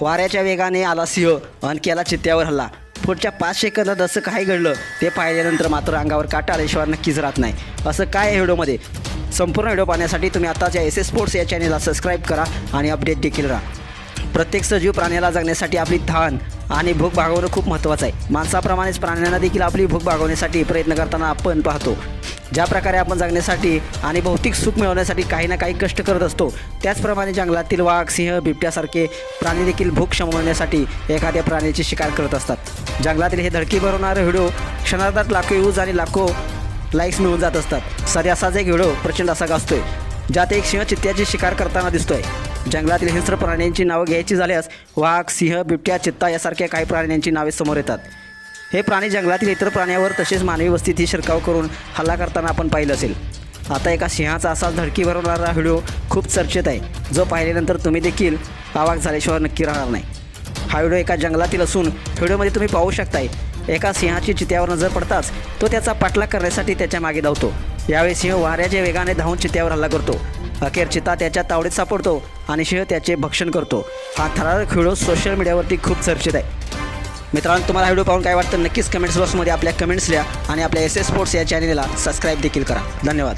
वाऱ्याच्या वेगाने आला सिंह. आणि केला चित्त्यावर हल्ला. पुढच्या पाच सेकंदात असं काय घडलं ते पाहिल्यानंतर मात्र अंगावर काटा आल्याशिवाय नक्कीच राहत नाही. असं काय आहे व्हिडिओमध्ये? संपूर्ण व्हिडिओ पाहण्यासाठी तुम्ही आताच्या एस एस स्पोर्ट्स या चॅनेलला सबस्क्राईब करा आणि अपडेट देखील राहा. प्रत्येक सजीव प्राण्याला जगण्यासाठी आपली धान आणि भूक भागवणं खूप महत्त्वाचं आहे. माणसाप्रमाणेच प्राण्यांना देखील आपली भूक भागवण्यासाठी प्रयत्न करताना आपण पाहतो. ज्या प्रकारे आपण जगण्यासाठी आणि भौतिक सुख मिळवण्यासाठी काही ना काही कष्ट करत असतो त्याचप्रमाणे जंगलातील वाघ सिंह बिबट्यासारखे प्राणी देखील भूक शमवण्यासाठी एखाद्या प्राण्याची शिकार करत असतात. जंगलातील हे धडकी भरवणारे व्हिडिओ क्षणार्धात लाखो व्ह्यूज आणि लाखो लाईक्स मिळून जात असतात. सध्या असाच एक व्हिडिओ प्रचंड असा गाजतोय. ज्यात एक सिंह चित्त्याची शिकार करताना दिसतोय. जंगलातील हिंस्र प्राण्यांची नावं घ्यायची झाल्यास वाघ सिंह बिबट्या चित्ता यासारख्या काही प्राण्यांची नावे समोर येतात. हे प्राणी जंगलातील इतर प्राण्यावर तसेच मानवी वस्तीतही शिरकाव करून हल्ला करताना आपण पाहिलं असेल. आता एका सिंहाचा असा धडकी भरवणारा व्हिडिओ खूप चर्चेत आहे. जो पाहिल्यानंतर तुम्ही देखील आवाक झाल्याशिवाय नक्की राहणार नाही. हा व्हिडिओ एका जंगलातील असून व्हिडिओमध्ये तुम्ही पाहू शकताय. एका सिंहाची चित्यावर नजर पडताच तो त्याचा पाठलाग करण्यासाठी त्याच्यामागे धावतो. यावेळी सिंह वाऱ्याच्या वेगाने धावून चित्यावर हल्ला करतो. अखेर चिता त्याच्या तावडीत सापडतो आणि सिंह त्याचे भक्षण करतो. हा थरारक व्हिडिओ सोशल मीडियावरती खूप चर्चित आहे. मित्रांनो तुम्हाला हा व्हिडिओ पाहून काय वाटतं? नक्कीच कमेंट्स बॉक्समध्ये आपल्या कमेंट्स लिहा आणि आपल्या एस एस स्पोर्ट्स या चॅनेलला सबस्क्राईब देखील करा. धन्यवाद.